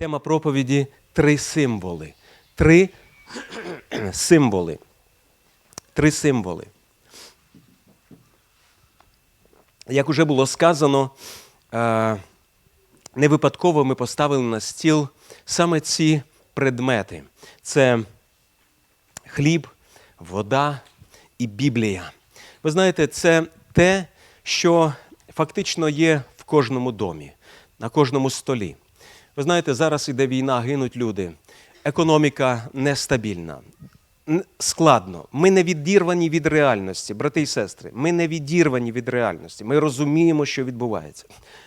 Тема проповіді три символи. Три символи. Три символи. Як уже було сказано, е, не випадково ми поставили на стіл саме ці предмети: це хліб, вода і Біблія. Ви знаєте, це те, що фактично є в кожному домі, на кожному столі. Ви знаєте, зараз іде війна, гинуть люди. Економіка нестабільна. Складно. Ми не відірвані від реальності, брати і сестри. Ми не відірвані від реальності. Ми розуміємо, що відбувається.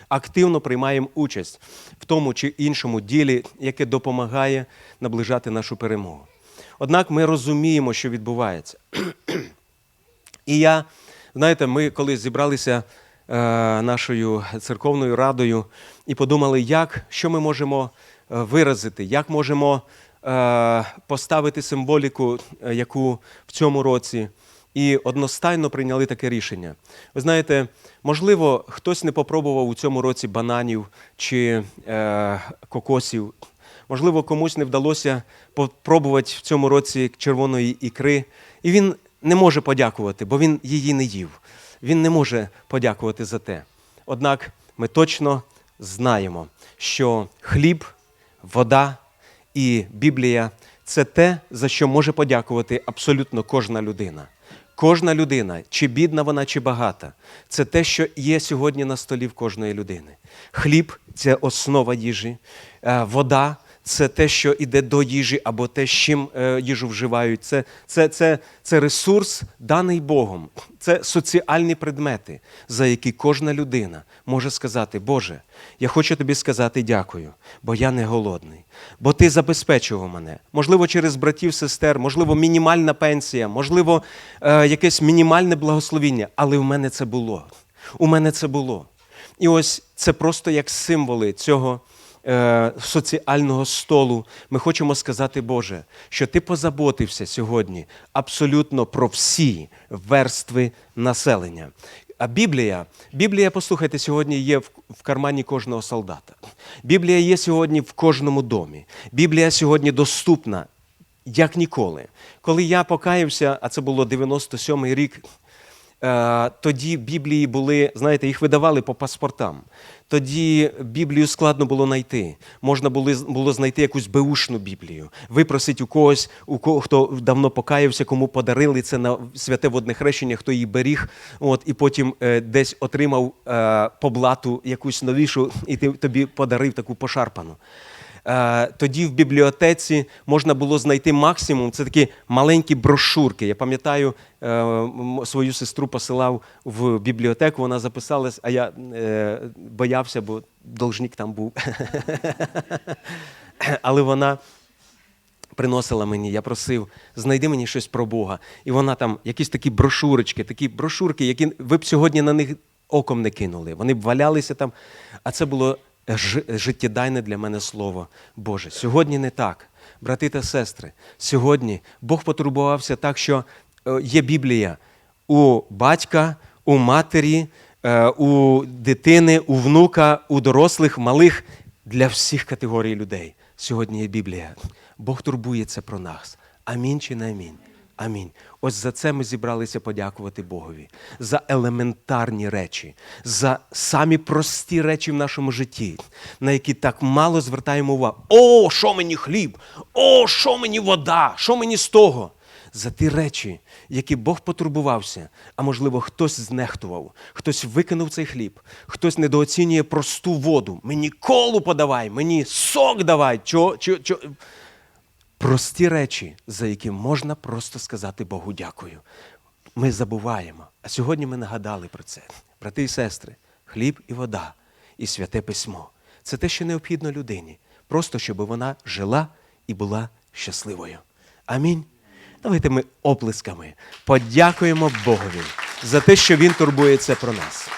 Активно приймаємо участь в тому чи іншому ділі, яке допомагає наближати нашу перемогу. Однак ми розуміємо, що відбувається. І я, знаєте, ми коли зібралися нашою церковною радою і подумали, як, що ми можемо е, виразити, як можемо е, поставити символіку, е, яку в цьому році. І одностайно прийняли таке рішення. Ви знаєте, можливо, хтось не попробував у цьому році бананів чи е, кокосів. Можливо, комусь не вдалося попробувати в цьому році червоної ікри, і він не може подякувати, бо він її не їв. Він не може подякувати за те. Однак ми точно знаємо, що хліб, вода і Біблія це те, за що може подякувати абсолютно кожна людина. Кожна людина, чи бідна вона, чи багата, це те, що є сьогодні на столі в кожної людини. Хліб це основа їжі, е, вода це те, що йде до їжі, або те, з чим е, їжу вживають. Це, це, це, це ресурс, даний Богом. Це соціальні предмети, за які кожна людина може сказати: Боже, я хочу тобі сказати дякую, бо я не голодний, бо ти забезпечував мене. Можливо, через братів, сестер, можливо, мінімальна пенсія, можливо, е, якесь мінімальне благословіння, але в мене це було. У мене це було. І ось це просто як символи цього е, соціального столу. Ми хочемо сказати, Боже, що ти позаботився сьогодні абсолютно про всі верстви населення. А Біблія, Біблія, послухайте, сьогодні є в, в кармані кожного солдата. Біблія є сьогодні в кожному домі. Біблія сьогодні доступна як ніколи. Коли я покаявся, а це було 97-й рік, тоді Біблії були, знаєте, їх видавали по паспортам. Тоді Біблію складно було знайти. Можна було, знайти якусь беушну Біблію, випросити у когось, у кого хто давно покаявся, кому подарили це на святе водне хрещення, хто її беріг, от, і потім е, десь отримав е, по якусь новішу, і ти, тобі подарив таку пошарпану. Е, тоді в бібліотеці можна було знайти максимум. Це такі маленькі брошурки. Я пам'ятаю, е, свою сестру посилав в бібліотеку, вона записалась, а я е, боявся, бо должник там був. Але вона приносила мені, я просив, знайди мені щось про Бога. І вона там, якісь такі брошурочки, такі брошурки, які ви б сьогодні на них оком не кинули. Вони б валялися там. А це було життєдайне для мене слово Боже. Сьогодні не так. Брати та сестри, сьогодні Бог потурбувався так, що е, є Біблія у батька, у матері, е, у дитини, у внука, у дорослих, малих для всіх категорій людей. Сьогодні є Біблія. Бог турбується про нас. Амінь чи не амінь? Амінь. Ось за це ми зібралися подякувати Богові, за елементарні речі, за самі прості речі в нашому житті, на які так мало звертаємо увагу. О, що мені хліб! О, що мені вода! Що мені з того? За ті речі, які Бог потурбувався, а можливо, хтось знехтував, хтось викинув цей хліб, хтось недооцінює просту воду. Мені колу подавай, мені сок давай. Чо, чо, чо. Прості речі, за які можна просто сказати Богу дякую. Ми забуваємо. А сьогодні ми нагадали про це. Брати і сестри, хліб і вода, і святе письмо це те, що необхідно людині, просто щоб вона жила і була щасливою. Амінь. Давайте ми оплесками подякуємо Богові за те, що Він турбується про нас.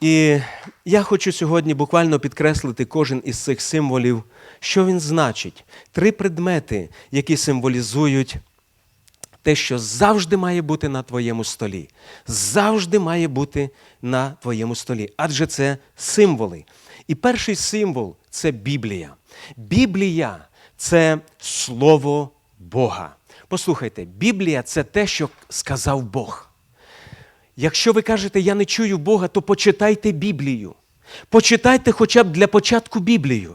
І я хочу сьогодні буквально підкреслити кожен із цих символів, що він значить. Три предмети, які символізують те, що завжди має бути на твоєму столі. Завжди має бути на твоєму столі. Адже це символи. І перший символ це Біблія. Біблія це Слово Бога. Послухайте, Біблія це те, що сказав Бог. Якщо ви кажете, я не чую Бога, то почитайте Біблію. Почитайте хоча б для початку Біблію.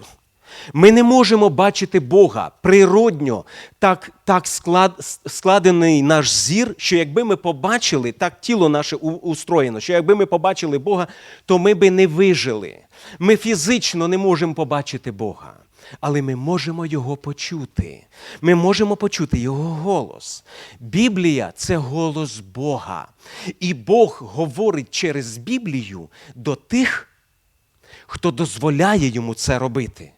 Ми не можемо бачити Бога природньо, так, так склад, складений наш зір, що якби ми побачили, так тіло наше устроєно, що якби ми побачили Бога, то ми би не вижили. Ми фізично не можемо побачити Бога. Але ми можемо його почути. Ми можемо почути його голос. Біблія це голос Бога. І Бог говорить через Біблію до тих, хто дозволяє йому це робити.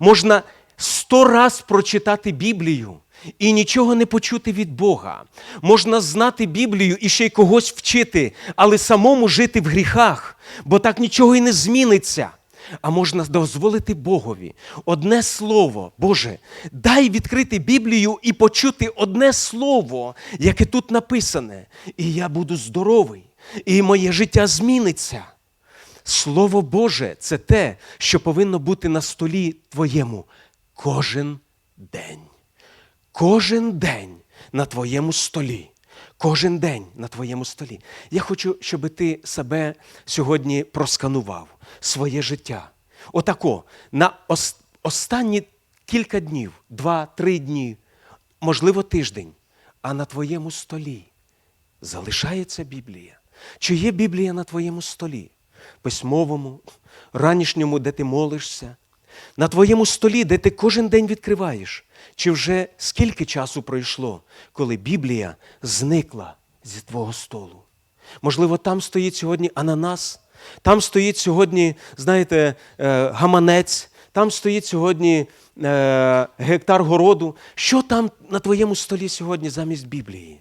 Можна сто раз прочитати Біблію і нічого не почути від Бога. Можна знати Біблію і ще й когось вчити, але самому жити в гріхах, бо так нічого і не зміниться. А можна дозволити Богові одне слово, Боже, дай відкрити Біблію і почути одне слово, яке тут написане, і я буду здоровий, і моє життя зміниться. Слово Боже це те, що повинно бути на столі твоєму кожен день. Кожен день на твоєму столі. Кожен день на твоєму столі. Я хочу, щоб ти себе сьогодні просканував, своє життя. Отако, на ос- останні кілька днів, два-три дні, можливо, тиждень, а на твоєму столі залишається Біблія? Чи є Біблія на твоєму столі? Письмовому, ранішньому, де ти молишся, на твоєму столі, де ти кожен день відкриваєш? Чи вже скільки часу пройшло, коли Біблія зникла зі твого столу? Можливо, там стоїть сьогодні ананас, там стоїть сьогодні, знаєте, е, гаманець, там стоїть сьогодні е, гектар городу. Що там на твоєму столі сьогодні замість Біблії?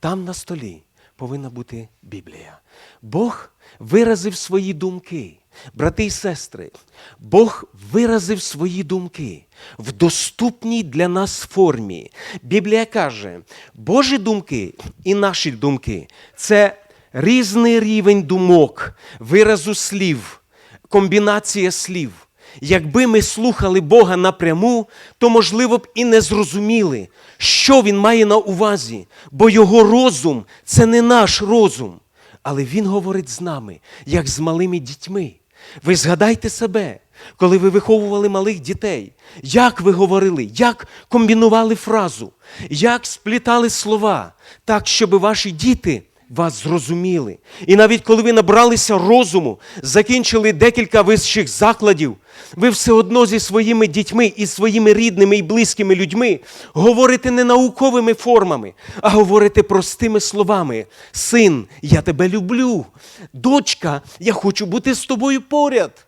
Там на столі повинна бути Біблія. Бог виразив свої думки, брати і сестри. Бог виразив свої думки в доступній для нас формі. Біблія каже, Божі думки і наші думки це різний рівень думок, виразу слів, комбінація слів. Якби ми слухали Бога напряму, то, можливо б, і не зрозуміли, що Він має на увазі, бо Його розум це не наш розум. Але Він говорить з нами, як з малими дітьми. Ви згадайте себе, коли ви виховували малих дітей, як ви говорили, як комбінували фразу, як сплітали слова, так, щоб ваші діти вас зрозуміли. І навіть коли ви набралися розуму, закінчили декілька вищих закладів, ви все одно зі своїми дітьми і своїми рідними і близькими людьми говорите не науковими формами, а говорите простими словами. Син, я тебе люблю. Дочка, я хочу бути з тобою поряд.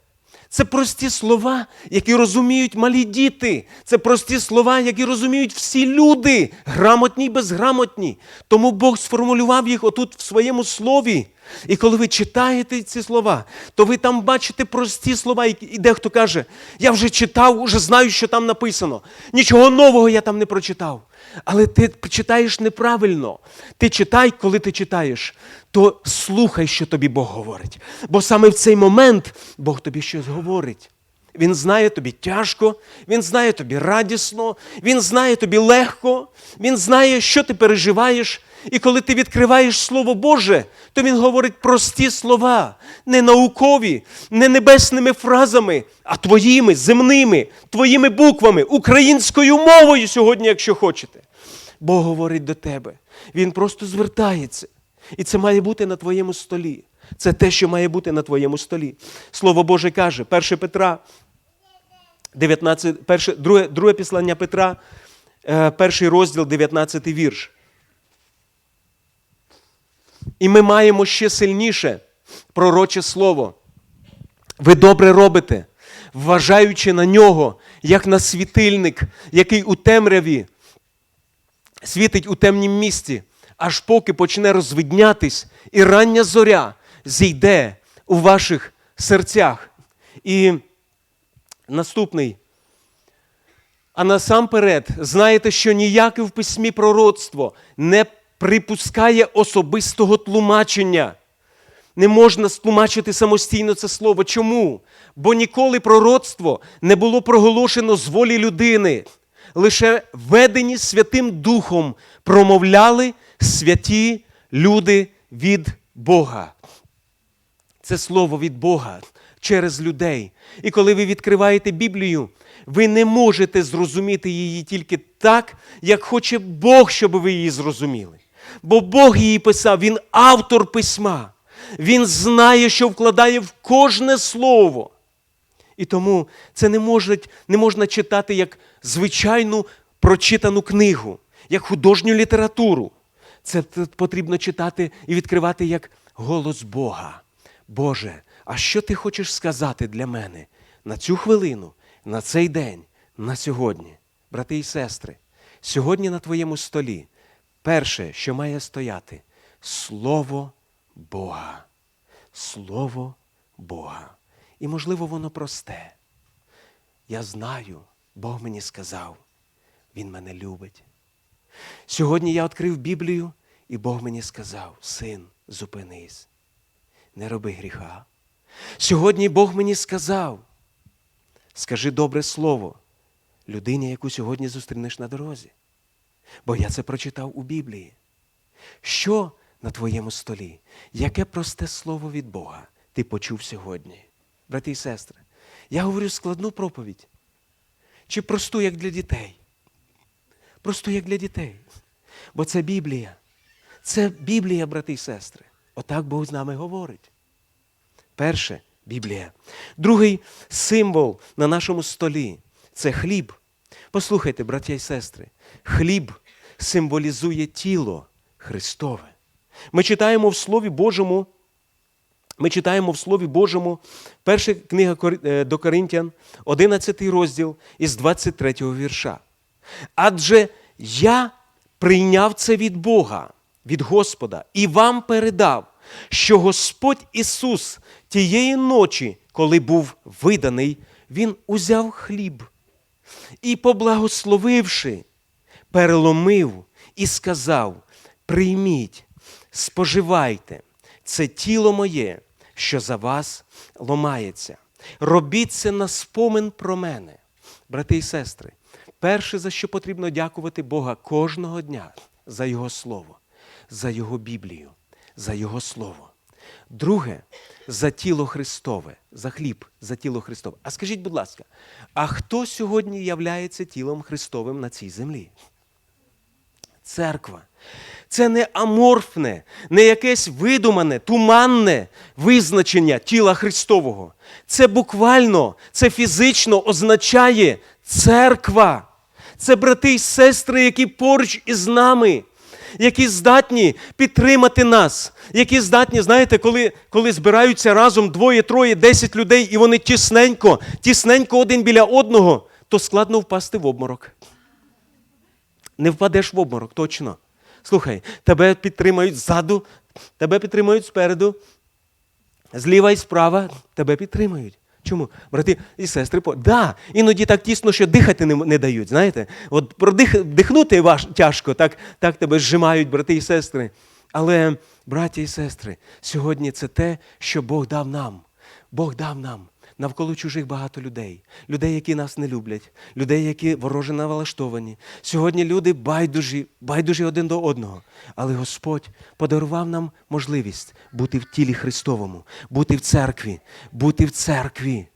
Це прості слова, які розуміють малі діти. Це прості слова, які розуміють всі люди, грамотні й безграмотні. Тому Бог сформулював їх отут в своєму слові. І коли ви читаєте ці слова, то ви там бачите прості слова, і і дехто каже, я вже читав, вже знаю, що там написано. Нічого нового я там не прочитав. Але ти читаєш неправильно. Ти читай, коли ти читаєш, то слухай, що тобі Бог говорить. Бо саме в цей момент Бог тобі щось говорить. Він знає тобі тяжко, він знає тобі радісно, він знає тобі легко, він знає, що ти переживаєш. І коли ти відкриваєш Слово Боже, то він говорить прості слова, не наукові, не небесними фразами, а твоїми земними, твоїми буквами, українською мовою сьогодні, якщо хочете. Бог говорить до тебе. Він просто звертається. І це має бути на твоєму столі. Це те, що має бути на твоєму столі. Слово Боже каже, 1 Петра, 19, перше, друге, друге післання Петра, е, перший розділ, 19 вірш. І ми маємо ще сильніше пророче слово. Ви добре робите, вважаючи на нього, як на світильник, який у темряві світить у темнім місці, аж поки почне розвиднятись, і рання зоря зійде у ваших серцях. І наступний. А насамперед, знаєте, що ніяке в письмі пророцтво не припускає особистого тлумачення. не можна стлумачити самостійно це слово. Чому? Бо ніколи пророцтво не було проголошено з волі людини. Лише ведені Святим Духом промовляли святі люди від Бога. Це слово від Бога через людей. І коли ви відкриваєте Біблію, ви не можете зрозуміти її тільки так, як хоче Бог, щоб ви її зрозуміли. Бо Бог її писав, Він автор письма. Він знає, що вкладає в кожне слово. І тому це не, може, не можна читати як звичайну прочитану книгу, як художню літературу. Це потрібно читати і відкривати як голос Бога. Боже, а що ти хочеш сказати для мене на цю хвилину, на цей день, на сьогодні? Брати і сестри, сьогодні на твоєму столі перше, що має стояти, Слово Бога. Слово Бога. І, можливо, воно просте. Я знаю, Бог мені сказав, Він мене любить. Сьогодні я відкрив Біблію, і Бог мені сказав: син, зупинись, не роби гріха. Сьогодні Бог мені сказав, скажи добре слово людині, яку сьогодні зустрінеш на дорозі. Бо я це прочитав у Біблії. Що на твоєму столі? Яке просте слово від Бога ти почув сьогодні? Брати і сестри, я говорю складну проповідь. Чи просту, як для дітей? Просто як для дітей. Бо це Біблія. Це Біблія, брати і сестри. Отак Бог з нами говорить. Перше Біблія. Другий символ на нашому столі це хліб. Послухайте, браття і сестри, хліб символізує тіло Христове. Ми читаємо в Слові Божому. Ми читаємо в Слові Божому перша книга е, до Коринтян, 11 розділ із 23 вірша. Адже я прийняв це від Бога, від Господа, і вам передав, що Господь Ісус тієї ночі, коли був виданий, Він узяв хліб і, поблагословивши, переломив і сказав: прийміть, споживайте, це тіло моє, що за вас ломається. Робіть це на спомин про мене. Брати і сестри, перше, за що потрібно дякувати Бога кожного дня за Його Слово, за Його Біблію, за Його Слово. Друге, за тіло Христове, за хліб, за тіло Христове. А скажіть, будь ласка, а хто сьогодні являється тілом Христовим на цій землі? Церква. Це не аморфне, не якесь видумане, туманне визначення тіла Христового. Це буквально, це фізично означає церква. Це брати і сестри, які поруч із нами, які здатні підтримати нас, які здатні, знаєте, коли, коли збираються разом двоє, троє, десять людей, і вони тісненько, тісненько один біля одного, то складно впасти в обморок. Не впадеш в обморок, точно. Слухай, тебе підтримають ззаду, тебе підтримають спереду, зліва і справа тебе підтримають. Чому? Брати і сестри, по... да, іноді так тісно, що дихати не, не дають. Знаєте? От продих... дихнути важ... тяжко, так, так тебе зжимають, брати і сестри. Але, браті і сестри, сьогодні це те, що Бог дав нам. Бог дав нам. Навколо чужих багато людей, людей, які нас не люблять, людей, які вороже налаштовані. Сьогодні люди байдужі, байдужі один до одного. Але Господь подарував нам можливість бути в тілі Христовому, бути в церкві, бути в церкві,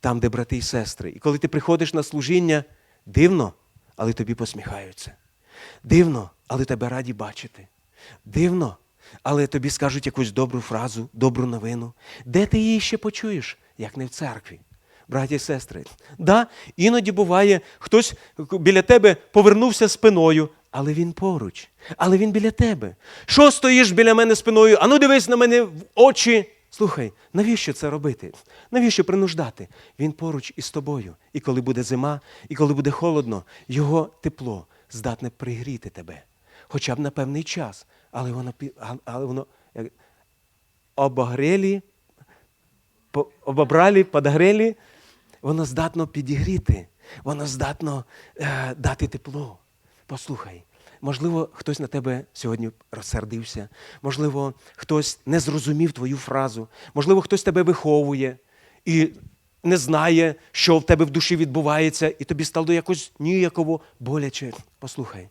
там, де брати і сестри. І коли ти приходиш на служіння, дивно, але тобі посміхаються. Дивно, але тебе раді бачити. Дивно, але тобі скажуть якусь добру фразу, добру новину. Де ти її ще почуєш, як не в церкві? Браті і сестри, да, іноді буває, хтось біля тебе повернувся спиною, але він поруч, але він біля тебе. Що стоїш біля мене спиною? Ану дивись на мене в очі. Слухай, навіщо це робити? Навіщо принуждати? Він поруч із тобою. І коли буде зима, і коли буде холодно, його тепло здатне пригріти тебе. Хоча б на певний час. Але воно, але воно як, обогрелі, по- обобралі, подогрелі, воно здатно підігріти, воно здатно е, дати тепло. Послухай, Можливо, хтось на тебе сьогодні розсердився, можливо, хтось не зрозумів твою фразу, можливо, хтось тебе виховує і не знає, що в тебе в душі відбувається, і тобі стало якось ніяково боляче. Послухай,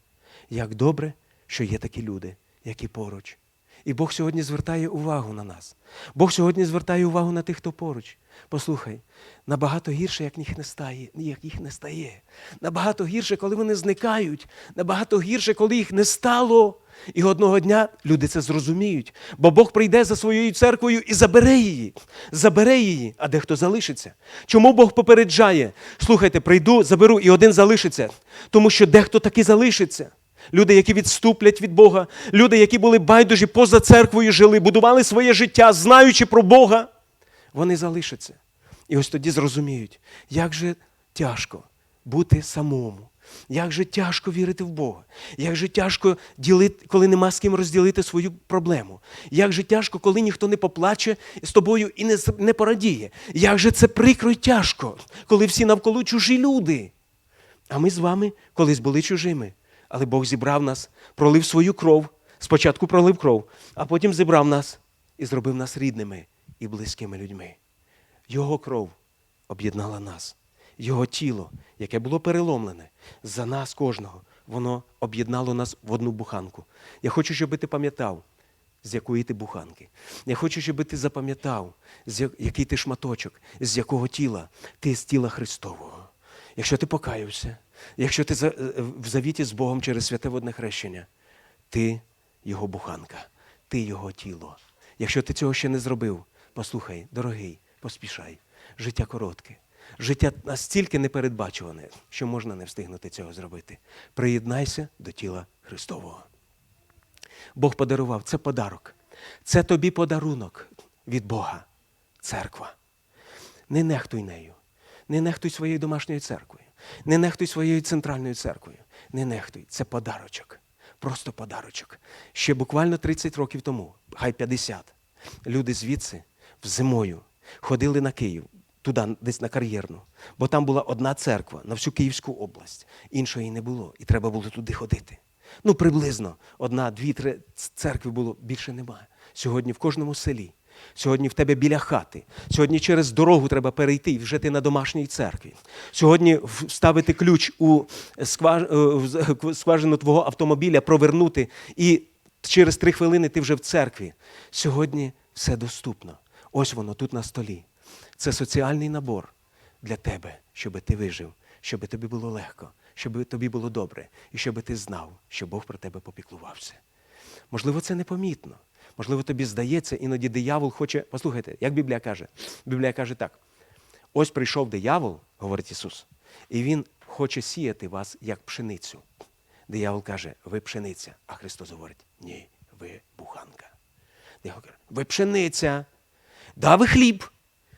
як добре, що є такі люди, які поруч. І Бог сьогодні звертає увагу на нас. Бог сьогодні звертає увагу на тих, хто поруч. Послухай, набагато гірше, як їх не стає, як їх не стає. Набагато гірше, коли вони зникають, набагато гірше, коли їх не стало. І одного дня люди це зрозуміють, бо Бог прийде за своєю церквою і забере її, забере її, а дехто залишиться. Чому Бог попереджає? Слухайте, прийду, заберу, і один залишиться, тому що дехто таки залишиться. Люди, які відступлять від Бога, люди, які були байдужі поза церквою, жили, будували своє життя, знаючи про Бога, вони залишаться. І ось тоді зрозуміють, як же тяжко бути самому, як же тяжко вірити в Бога, як же тяжко ділити, коли нема з ким розділити свою проблему, як же тяжко, коли ніхто не поплаче з тобою і не, не порадіє. Як же це прикро й тяжко, коли всі навколо чужі люди. А ми з вами колись були чужими. Але Бог зібрав нас, пролив свою кров. Спочатку пролив кров, а потім зібрав нас і зробив нас рідними і близькими людьми. Його кров об'єднала нас. Його тіло, яке було переломлене за нас кожного, воно об'єднало нас в одну буханку. Я хочу, щоб ти пам'ятав, з якої ти буханки. Я хочу, щоб ти запам'ятав, який ти шматочок, з якого тіла ти з тіла Христового. Якщо ти покаявся, якщо ти е, в завіті з Богом через святе водне хрещення, ти його буханка, ти його тіло. Якщо ти цього ще не зробив, послухай, дорогий, поспішай. Життя коротке. Життя настільки непередбачуване, що можна не встигнути цього зробити. Приєднайся до тіла Христового. Бог подарував це подарок. Це тобі подарунок від Бога, церква. Не нехтуй нею. Не нехтуй своєю домашньою церквою. Не нехтуй своєю центральною церквою. Не нехтуй. Це подарочок. Просто подарочок. Ще буквально 30 років тому, хай 50, люди звідси в зимою ходили на Київ, туди, десь на кар'єрну. Бо там була одна церква на всю Київську область. Іншої не було. І треба було туди ходити. Ну, приблизно одна, дві, три церкви було, більше немає. Сьогодні в кожному селі. Сьогодні в тебе біля хати. Сьогодні через дорогу треба перейти і вже ти на домашній церкві. Сьогодні вставити ключ у е, з- скважину твого автомобіля, провернути, і через три хвилини ти вже в церкві. Сьогодні все доступно. Ось воно тут на столі. Це соціальний набор для тебе, щоб ти вижив, щоб тобі було легко, щоб тобі було добре, і щоб ти знав, що Бог про тебе попіклувався. Можливо, це непомітно. Можливо, тобі здається, іноді диявол хоче. Послухайте, як Біблія каже? Біблія каже так: ось прийшов диявол, говорить Ісус, і Він хоче сіяти вас як пшеницю. Диявол каже, ви пшениця, а Христос говорить, ні, ви буханка. Диявол каже, ви пшениця, да, ви хліб,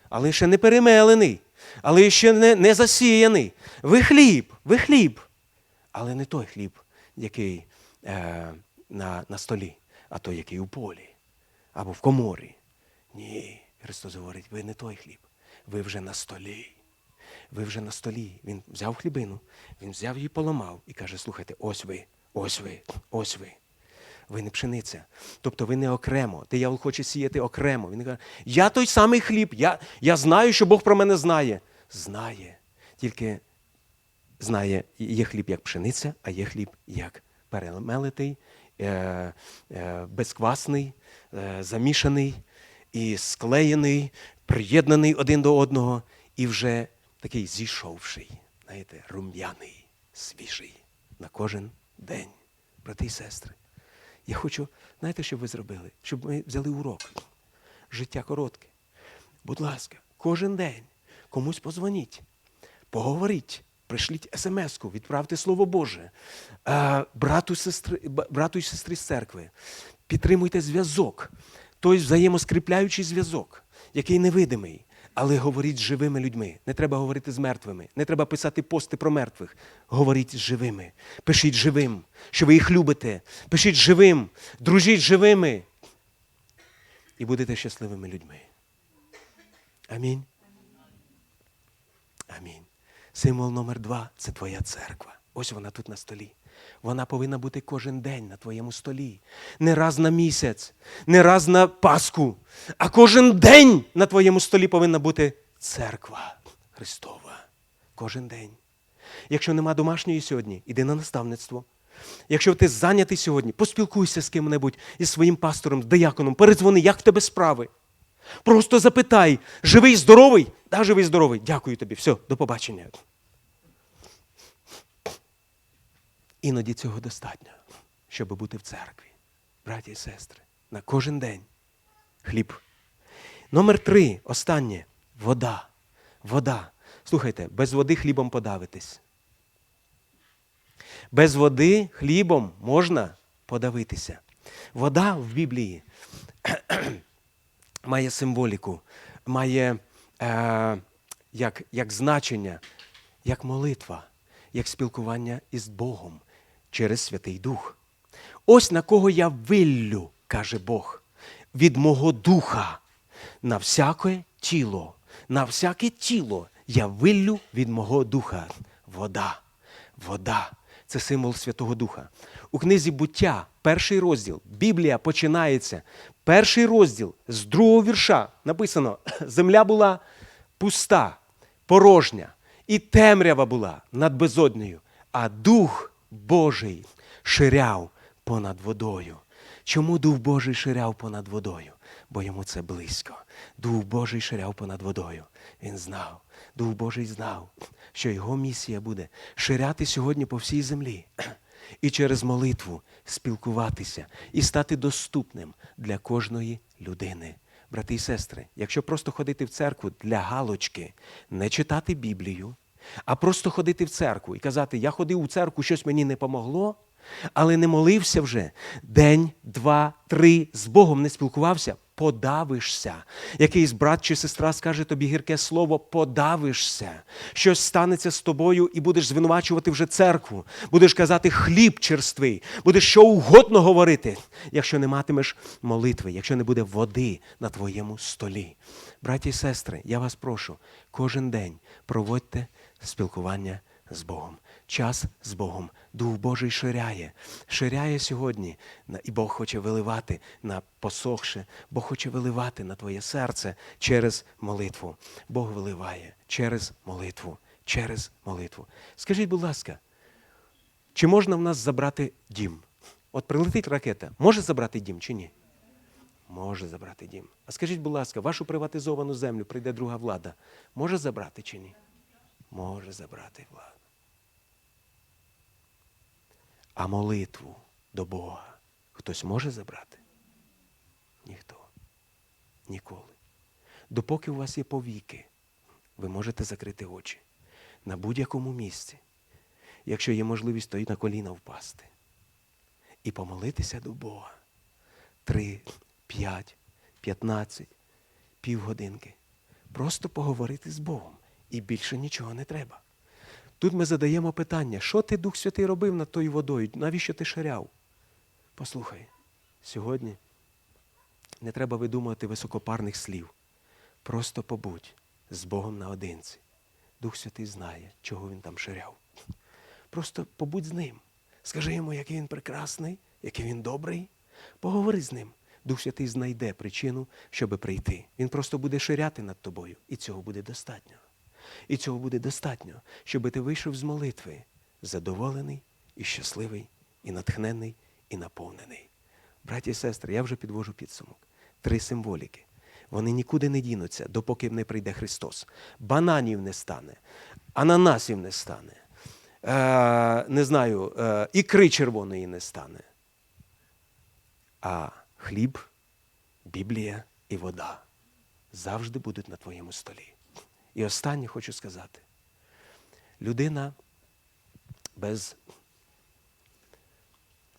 але ще не перемелений, але ще не, не засіяний. Ви хліб, ви хліб. Але не той хліб, який е, на, на столі, а той, який у полі або в коморі. Ні, Христос говорить, ви не той хліб, ви вже на столі. Ви вже на столі. Він взяв хлібину, він взяв її, поламав і каже: слухайте, ось ви, ось ви, ось ви. Ви не пшениця. Тобто ви не окремо. Диявол хоче сіяти окремо. Він каже, я той самий хліб, я, я знаю, що Бог про мене знає. Знає. Тільки знає, є хліб як пшениця, а є хліб як перемелитий, безквасний, е, замішаний і склеєний, приєднаний один до одного, і вже такий зійшовший, знаєте, рум'яний, свіжий на кожен день. Брати і сестри, я хочу, знаєте, що ви зробили? Щоб ми взяли урок. Життя коротке. Будь ласка, кожен день комусь позвоніть, поговоріть, пришліть смс-ку, відправте Слово Боже, е, брату, сестри, брату і сестрі з церкви. Підтримуйте зв'язок, той взаємоскріпляючий зв'язок, який невидимий. Але говоріть з живими людьми. Не треба говорити з мертвими. Не треба писати пости про мертвих. Говоріть з живими. Пишіть живим, що ви їх любите. Пишіть живим, дружіть живими. І будете щасливими людьми. Амінь. Амінь. Символ номер два це твоя церква. Ось вона тут на столі. Вона повинна бути кожен день на твоєму столі. Не раз на місяць, не раз на Пасху, а кожен день на твоєму столі повинна бути церква Христова. Кожен день. Якщо нема домашньої сьогодні, іди на наставництво. Якщо ти зайнятий сьогодні, поспілкуйся з ким-небудь із своїм пастором, з дияконом, передзвони, як в тебе справи. Просто запитай, живий, здоровий? Да, живий, здоровий. Дякую тобі. Все, до побачення. Іноді цього достатньо, щоб бути в церкві, браті і сестри, на кожен день. Хліб. Номер три, останнє вода. Вода. Слухайте, без води хлібом подавитись. Без води хлібом можна подавитися. Вода в Біблії має символіку, має е, як, як значення, як молитва, як спілкування із Богом через Святий Дух. Ось на кого я виллю, каже Бог, від мого духа на всяке тіло, на всяке тіло я виллю від мого духа. Вода, вода це символ Святого Духа. У книзі буття, перший розділ, Біблія починається. Перший розділ з другого вірша написано: Земля була пуста, порожня, і темрява була над безоднею, а Дух Божий ширяв понад водою. Чому Дух Божий ширяв понад водою? Бо йому це близько. Дух Божий ширяв понад водою. Він знав. Дух Божий знав, що його місія буде ширяти сьогодні по всій землі і через молитву спілкуватися і стати доступним для кожної людини. Брати і сестри, якщо просто ходити в церкву для галочки, не читати Біблію, а просто ходити в церкву і казати, я ходив у церкву, щось мені не помогло, але не молився вже день, два, три, з Богом не спілкувався, подавишся. Якийсь брат чи сестра скаже тобі гірке слово, подавишся. Щось станеться з тобою і будеш звинувачувати вже церкву. Будеш казати хліб черствий, будеш що угодно говорити, якщо не матимеш молитви, якщо не буде води на твоєму столі. Браті і сестри, я вас прошу, кожен день проводьте спілкування з Богом. Час з Богом. Дух Божий ширяє. Ширяє сьогодні. І Бог хоче виливати на посохше. Бог хоче виливати на твоє серце через молитву. Бог виливає через молитву. Через молитву. Скажіть, будь ласка, чи можна в нас забрати дім? От прилетить ракета, може забрати дім чи ні? Може забрати дім. А скажіть, будь ласка, вашу приватизовану землю прийде друга влада. Може забрати чи ні? Може забрати влада. А молитву до Бога хтось може забрати? Ніхто. Ніколи. Допоки у вас є повіки, ви можете закрити очі на будь-якому місці, якщо є можливість, то й на коліна впасти. І помолитися до Бога. Три, п'ять, п'ятнадцять, півгодинки. Просто поговорити з Богом. І більше нічого не треба. Тут ми задаємо питання, що ти, Дух Святий, робив над тою водою? Навіщо ти ширяв? Послухай, сьогодні не треба видумувати високопарних слів. Просто побудь з Богом наодинці. Дух Святий знає, чого він там ширяв. Просто побудь з ним. Скажи йому, який він прекрасний, який він добрий. Поговори з ним. Дух Святий знайде причину, щоби прийти. Він просто буде ширяти над тобою, і цього буде достатньо. І цього буде достатньо, щоби ти вийшов з молитви задоволений і щасливий, і натхнений, і наповнений. Браті і сестри, я вже підвожу підсумок. Три символіки. Вони нікуди не дінуться, допоки не прийде Христос. Бананів не стане, ананасів не стане, е, не знаю, е, ікри червоної не стане. А хліб, Біблія і вода завжди будуть на твоєму столі. І останнє хочу сказати: людина без,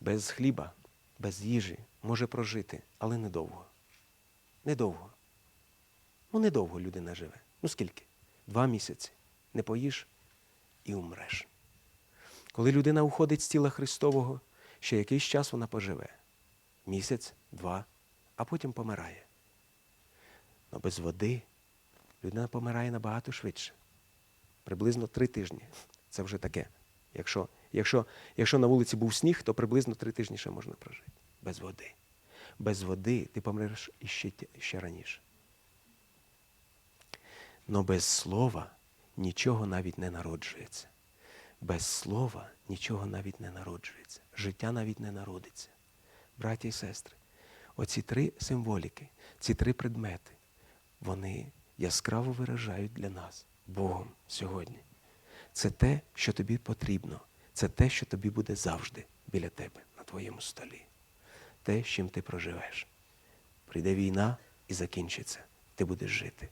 без хліба, без їжі може прожити, але недовго. Недовго. Ну, недовго людина живе. Ну скільки? Два місяці. Не поїш і умреш. Коли людина уходить з тіла Христового, ще якийсь час вона поживе. Місяць, два, а потім помирає. Но без води людина помирає набагато швидше. Приблизно три тижні. Це вже таке, якщо Якщо, якщо на вулиці був сніг, то приблизно три тижні ще можна прожити. Без води. Без води ти помреш іще, іще раніше. Но без слова нічого навіть не народжується. Без слова нічого навіть не народжується. Життя навіть не народиться. Браті і сестри, оці три символіки, ці три предмети, вони яскраво виражають для нас Богом сьогодні. Це те, що тобі потрібно. Це те, що тобі буде завжди біля тебе на твоєму столі. Те, з чим ти проживеш. Прийде війна і закінчиться. Ти будеш жити.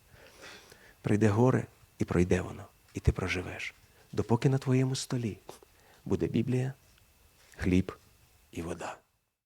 Прийде горе і пройде воно, і ти проживеш. Допоки на твоєму столі буде Біблія, хліб і вода.